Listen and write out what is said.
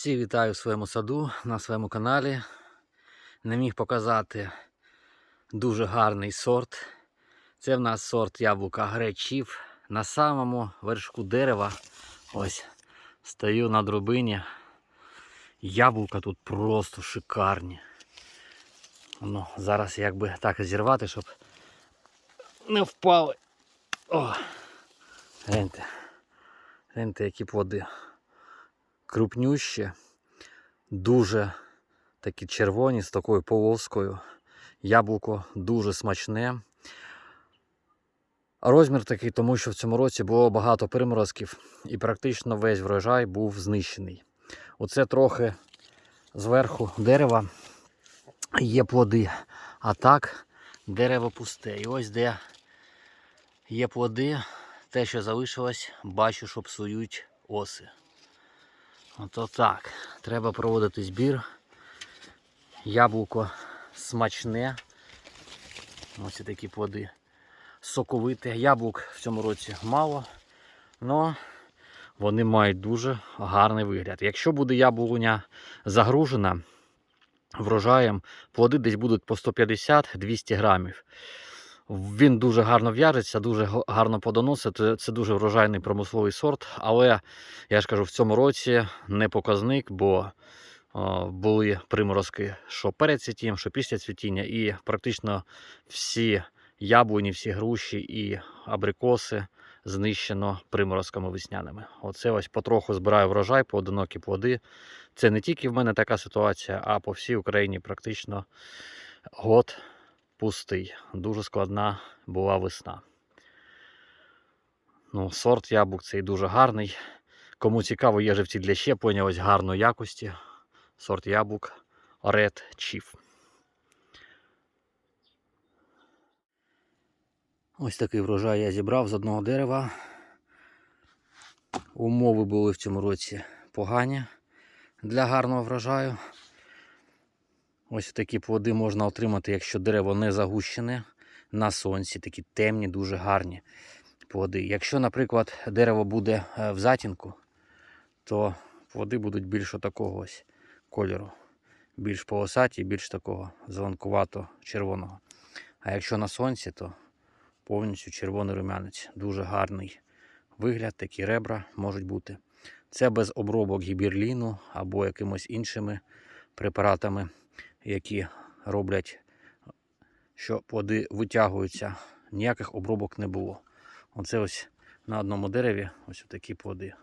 Всі вітаю в своєму саду на своєму каналі. Не міг показати дуже гарний сорт. Це в нас сорт яблука Гречів. На самому вершку дерева. Ось стою на дробині. Яблука тут просто шикарні. Ну, зараз якби так зірвати, щоб не впали. О! Гляньте. Гляньте, які плоди крупнющі, дуже такі червоні з такою полоскою. Яблуко дуже смачне. Розмір такий, тому що в цьому році було багато приморозків і практично весь врожай був знищений. Оце трохи зверху дерева є плоди, а так дерево пусте. І ось де є плоди, те, що залишилось, бачу, що псують оси. Ото так. Треба проводити збір. Яблуко смачне. Ось такі плоди. Соковите. Яблук в цьому році мало, але вони мають дуже гарний вигляд. Якщо буде яблуня загружена врожаєм, плоди десь будуть по 150-200 грамів. Він дуже гарно в'яжеться, дуже гарно подоносить. Це дуже врожайний промисловий сорт. Але я ж кажу, в цьому році не показник, бо були приморозки, що перед цвітінням, що після цвітіння, і практично всі яблуні, всі груші і абрикоси знищено приморозками весняними. Оце ось потроху збираю врожай, поодинокі плоди. Це не тільки в мене така ситуація, а по всій Україні практично год пустий. Дуже складна була весна. Ну, сорт яблук цей дуже гарний. Кому цікаво, є живці для щеплення, ось гарної якості. Сорт яблук Red Chief. Ось такий врожай я зібрав з одного дерева. Умови були в цьому році погані для гарного врожаю. Ось такі плоди можна отримати, якщо дерево не загущене на сонці, такі темні, дуже гарні плоди. Якщо, наприклад, дерево буде е, в затінку, то плоди будуть більш такого ось кольору. Більш полосаті, більш такого зеленкувато червоного. А якщо на сонці, то повністю червоний рум'янець. Дуже гарний вигляд, такі ребра можуть бути. Це без обробок гіберліну або якимось іншими препаратами, які роблять, що плоди витягуються. Ніяких обробок не було. Оце ось на одному дереві ось такі плоди.